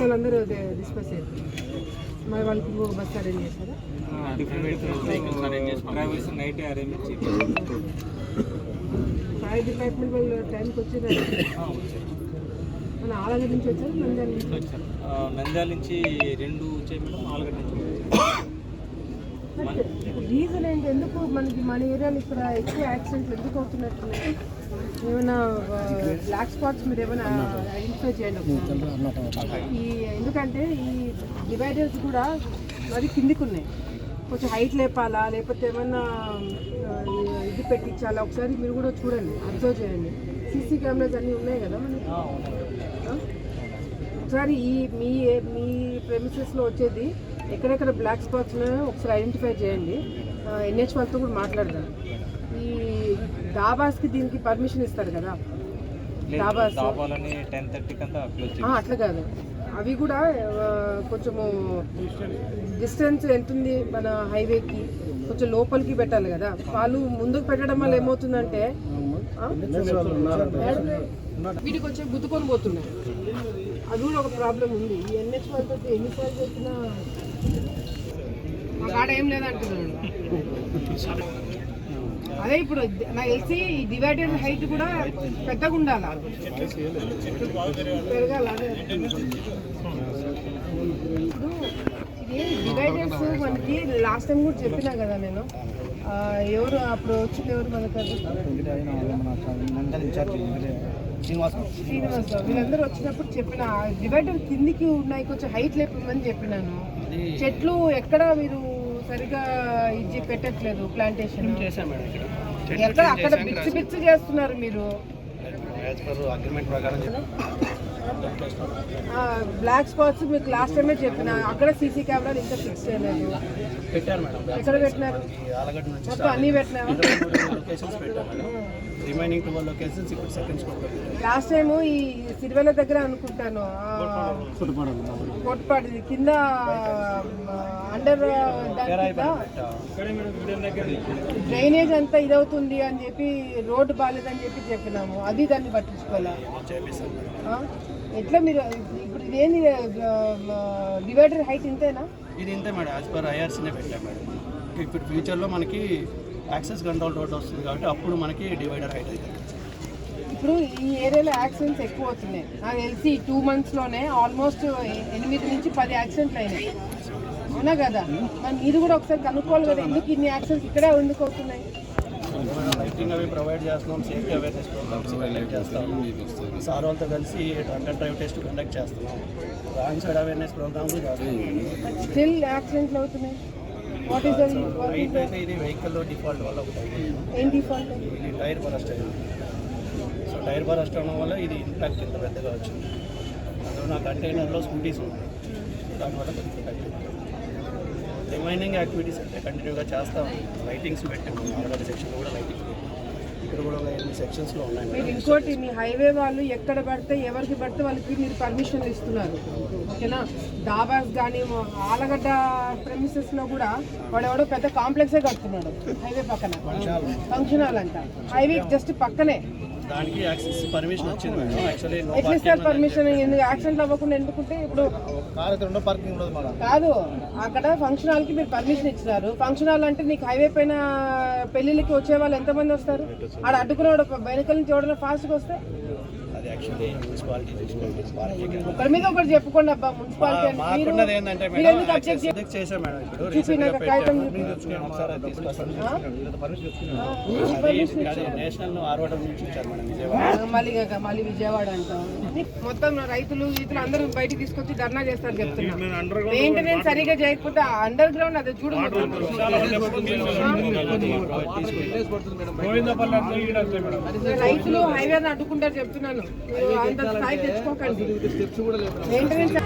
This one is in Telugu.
వాళ్ళందరూ డిస్పస్ అయ్యారు మరి వాళ్ళకి ఇంకొక బస్ అరేంజ్ చేశారా నైట్ అరేంజ్ చేసి ఫైర్ డిపార్ట్మెంట్ వాళ్ళు టైంకి వచ్చి మన ఆలగడ్డ నుంచి వచ్చారు? నంద్యాల నుంచి? వచ్చారు నంద్యాల నుంచి రెండు వచ్చాయి మేడం ఆలగడ్డ నుంచి రీజన్ ఏంటి? ఎందుకు మనకి మన ఏరియాలో ఇక్కడ ఎక్కువ యాక్సిడెంట్లు ఎందుకు అవుతున్నట్టు ఏమైనా బ్లాక్ స్పాట్స్ మీరు ఏమైనా ఐడెంటిఫై చేయండి. ఈ ఎందుకంటే ఈ డివైడర్స్ కూడా అది కిందికి ఉన్నాయి. కొంచెం హైట్ లేపాలా లేకపోతే ఏమన్నా ఇది పెట్టించాలా ఒకసారి మీరు కూడా చూడండి అబ్జర్వ్ చేయండి. సీసీ కెమెరాస్ అన్నీ ఉన్నాయి కదా మనకి? ఒకసారి ఈ మీ మీ ప్రెమిసెస్లో వచ్చేది ఎక్కడెక్కడ బ్లాక్ స్పాట్స్ ఉన్నాయో ఒకసారి ఐడెంటిఫై చేయండి. ఎన్హెచ్ వాళ్ళతో కూడా మాట్లాడదాం. ఈ దాబాస్కి దీనికి పర్మిషన్ ఇస్తారు కదా. డాబాస్. అట్లా కాదు. అవి కూడా కొంచెము డిస్టెన్స్ ఎంత ఉంది మన హైవేకి. కొంచెం లోపలికి పెట్టాలి కదా. వాళ్ళు ముందుకు పెట్టడం వల్ల ఏమవుతుందంటే? వీటికి వచ్చి గుద్దుకొని పోతున్నాయి. అది కూడా ఒక ప్రాబ్లం ఉంది. ఈ ఎన్హెచ్ వాళ్ళతో ఎన్నిసార్లు చెప్పినా ఏం లేదంటున్నాడు అదే ఇప్పుడు నాకు తెలిసి డివైడర్ హైట్ కూడా పెద్దగా ఉండాలి? పెరగాలి? డివైడర్స్ మనకి లాస్ట్ టైం కూడా చెప్పినా కదా నేను. ఎవరు అప్పుడు వచ్చింది ఎవరు మనకు అది? శ్రీనివాస్ రావు. వీళ్ళందరూ వచ్చినప్పుడు చెప్పిన డివైడర్ కిందికి ఉన్నాయి కొంచెం హైట్ లేపమని చెప్పినాను. చెట్లు ఎక్కడ మీరు సరిగా ఇది పెట్టట్లేదు ప్లాంటేషన్ ఎక్కడ? అక్కడ బిచ్చు బిచ్చు చేస్తున్నారు మీరు. అగ్రిమెంట్ ప్రకారం బ్లాక్ స్పాట్స్ మీకు లాస్ట్ టైమే చెప్పిన అక్కడ సీసీ కెమెరాలు ఇంకా ఫిక్స్ చేయలేదు. పెట్టారు మేడం. ఎక్కడ పెట్టినారు? ఈ ఆలగడ్డ నుంచి మొత్తం అన్నీ పెట్టినారు లొకేషన్స్ పెట్టాం మేడం రిమైనింగ్ ట్వెల్వ్ లొకేషన్స్ ఇప్పుడు సెకండ్ స్పాట్ లాస్ట్ టైం ఈ సిరివెల్ల దగ్గర అనుకుంటాను. కొట్టుపాటి కింద అండర్ డ్రైనేజ్ అంతా ఇదవుతుంది అని చెప్పి రోడ్డు బాగాలేదని చెప్పి చెప్పినాము. అది దాన్ని ఆ? ఎట్లా మీరు ఇప్పుడు ఇదేంది డివైడర్ హైట్ ఇంతేనా? ఇది ఇంతే మేడం యాజ్ పర్ ఐఆర్సీనే పెట్టాం మేడం ఇప్పుడు ఫ్యూచర్లో మనకి యాక్సెస్ కంట్రోల్ రోడ్ వస్తుంది కాబట్టి అప్పుడు మనకి డివైడర్ హైట్ అవుతుంది ఇప్పుడు ఈ ఏరియాలో యాక్సిడెంట్స్ ఎక్కువ అవుతున్నాయి. నాకు తెలిసి టూ మంత్స్లోనే ఆల్మోస్ట్ ఎనిమిది నుంచి పది యాక్సిడెంట్లు అయినాయి. అవునా కదా? మరి మీరు కూడా ఒకసారి కనుక్కోవాలి కదా ఎందుకు ఇన్ని యాక్సిడెంట్స్ ఇక్కడే ఎందుకు అవుతున్నాయి? లైటింగ్ అవి ప్రొవైడ్ చేస్తున్నాం సేఫ్టీ అవేర్నెస్ ప్రోగ్రామ్స్ కండక్ట్ చేస్తాం. సార్ వాళ్ళతో కలిసి drunk and drive test conduct చేస్తున్నాం. Wrong side awareness programmes still యాక్సిడెంట్లు అవుతున్నాయి. రైట్ అయితే ఇది వెహికల్ డిఫాల్ట్ వల్ల ఒకటి ఏం డిఫాల్ట్ ఇది టైర్ బరస్ట్ అయింది సో టైర్ బరస్ట్ అవడం వల్ల ఇది ఇంపాక్ట్ ఇంత పెద్దగా వచ్చింది. అందులో నా కంటైనర్లో స్కూటీస్ ఉన్నాయి. దానివల్ల. రిమైనింగ్ యాక్టివిటీస్ అంటే కంటిన్యూగా చేస్తాం లైటింగ్స్ పెట్టాము సెక్షన్లో కూడా లైటింగ్స్ ఇక్కడ కూడా ఎనిమిది సెక్షన్స్లో ఉన్నాయి మీరు ఇంకోటి మీ హైవే వాళ్ళు ఎక్కడ పడితే ఎవరికి పడితే వాళ్ళకి మీరు పర్మిషన్ ఇస్తున్నారు. ఓకేనా? డాబాస్ కానీ ఆలగడ్డ ప్రెమిసెస్లో కూడా వాడు ఎవడో పెద్ద కాంప్లెక్సే కడుతున్నాడు. హైవే పక్కన. ఫంక్షన్ హాల్ అంట హైవే జస్ట్ పక్కనే. దానికి యాక్సెస్ పర్మిషన్ వచ్చింది మేడం. యాక్చువల్లీ నో ఎట్లా ఇస్తారు పర్మిషన్ ఎందుకు యాక్సిడెంట్ అవ్వకుండా ఎందుకుంటే ఇప్పుడు కార్ అయితే రెండో పార్కింగ్ ఉండదు మేడం. కాదు అక్కడ ఫంక్షన్ హాల్కి మీరు పర్మిషన్ ఇచ్చినారు. ఫంక్షన్ హాల్ అంటే నీకు హైవే పైన పెళ్ళిళ్ళకి వచ్చే వాళ్ళు ఎంతమంది వస్తారు? ఆడ అడ్డుకున్నాడు వెనకాల నుంచి ఎవడన్నా ఫాస్ట్గా వస్తే? ఒకరి మీద ఒకటి చెప్పుకోండి అబ్బా మున్సిపాలిటీ చేసాం మేడం ఇప్పుడు నేషనల్ ఆర్వడం నుంచి ఇచ్చారు మేడం విజయవాడ. మళ్ళీ విజయవాడ అంటాం. మొత్తం రైతులు రైతులు అందరూ బయటికి తీసుకొచ్చి ధర్నా చేస్తారు చెప్తున్నా. మెయింటెనెన్స్ సరిగా చేయకపోతే అండర్ గ్రౌండ్ అదే చూడు రైతులు హైవే అడ్డుకుంటారు చెప్తున్నాను. అంత స్థాయి తెచ్చుకోకండి. మెయింటెనెన్స్